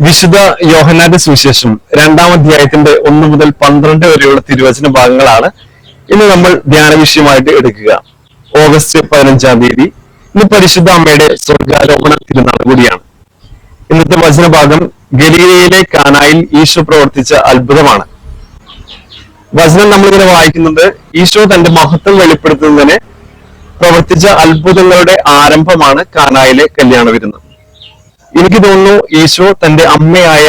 വിശുദ്ധ യോഹനാന്റെ സുവിശേഷം രണ്ടാം അധ്യായത്തിന്റെ ഒന്ന് മുതൽ പന്ത്രണ്ട് വരെയുള്ള തിരുവചന ഭാഗങ്ങളാണ് ഇന്ന് നമ്മൾ ധ്യാന വിഷയമായിട്ട് എടുക്കുക. ഓഗസ്റ്റ് പതിനഞ്ചാം തീയതി ഇന്ന് പരിശുദ്ധ അമ്മയുടെ സ്വർഗാരോപണ തിരുനാൾ കൂടിയാണ്. ഇന്നത്തെ വചനഭാഗം ഗലീലയിലെ കാനായിൽ ഈശോ പ്രവർത്തിച്ച അത്ഭുതമാണ്. വചനം നമ്മളിങ്ങനെ വായിക്കുന്നത് ഈശോ തന്റെ മഹത്വം വെളിപ്പെടുത്തുന്നതിന് പ്രവർത്തിച്ച അത്ഭുതങ്ങളുടെ ആരംഭമാണ് കാനായിലെ കല്യാണ വിരുന്ന്. എനിക്ക് തോന്നുന്നു ഈശോ തന്റെ അമ്മയായ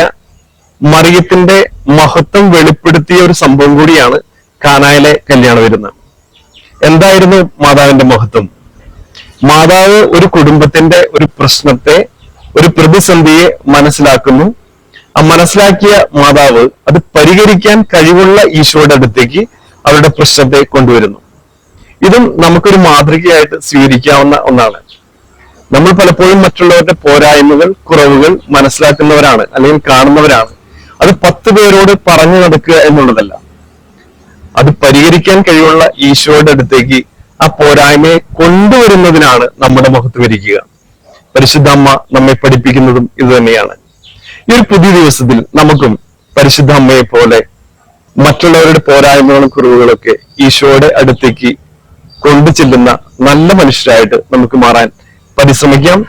മറിയത്തിന്റെ മഹത്വം വെളിപ്പെടുത്തിയ ഒരു സംഭവം കൂടിയാണ് കാനായിലെ കല്യാണ വരുന്നത് എന്തായിരുന്നു മാതാവിന്റെ മഹത്വം? മാതാവ് ഒരു കുടുംബത്തിന്റെ ഒരു പ്രശ്നത്തെ ഒരു പ്രതിസന്ധിയെ മനസ്സിലാക്കുന്നു. ആ മനസ്സിലാക്കിയ മാതാവ് അത് പരിഹരിക്കാൻ കഴിവുള്ള ഈശോയുടെ അടുത്തേക്ക് അവരുടെ പ്രശ്നത്തെ കൊണ്ടുവരുന്നു. ഇതും നമുക്കൊരു മാതൃകയായിട്ട് സ്വീകരിക്കാവുന്ന ഒന്നാണ്. നമ്മൾ പലപ്പോഴും മറ്റുള്ളവരുടെ പോരായ്മകൾ കുറവുകൾ മനസ്സിലാക്കുന്നവരാണ് അല്ലെങ്കിൽ കാണുന്നവരാണ്. അത് പത്ത് പേരോട് പറഞ്ഞു നടക്കുക എന്നുള്ളതല്ല. അത് പരിഹരിക്കാൻ കഴിവുള്ള ഈശോയുടെ അടുത്തേക്ക് ആ പോരായ്മയെ കൊണ്ടുവരുന്നതിനാണ് നമ്മുടെ മുഖത്ത് വരിക്കുക. പരിശുദ്ധ അമ്മ നമ്മെ പഠിപ്പിക്കുന്നതും ഇത് തന്നെയാണ്. ഈ ഒരു പുതിയ ദിവസത്തിൽ നമുക്കും പരിശുദ്ധ അമ്മയെ പോലെ മറ്റുള്ളവരുടെ പോരായ്മകളും കുറവുകളൊക്കെ ഈശോയുടെ അടുത്തേക്ക് കൊണ്ടു ചെല്ലുന്ന നല്ല മനുഷ്യരായിട്ട് നമുക്ക് മാറാൻ പരിശ്രമിക്കാം.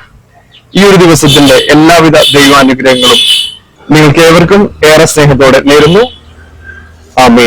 ഈ ഒരു ദിവസത്തിന്റെ എല്ലാവിധ ദൈവാനുഗ്രഹങ്ങളും നിങ്ങൾക്ക് ഏവർക്കും ഏറെ സ്നേഹത്തോടെ നേരുന്നു. ആമേ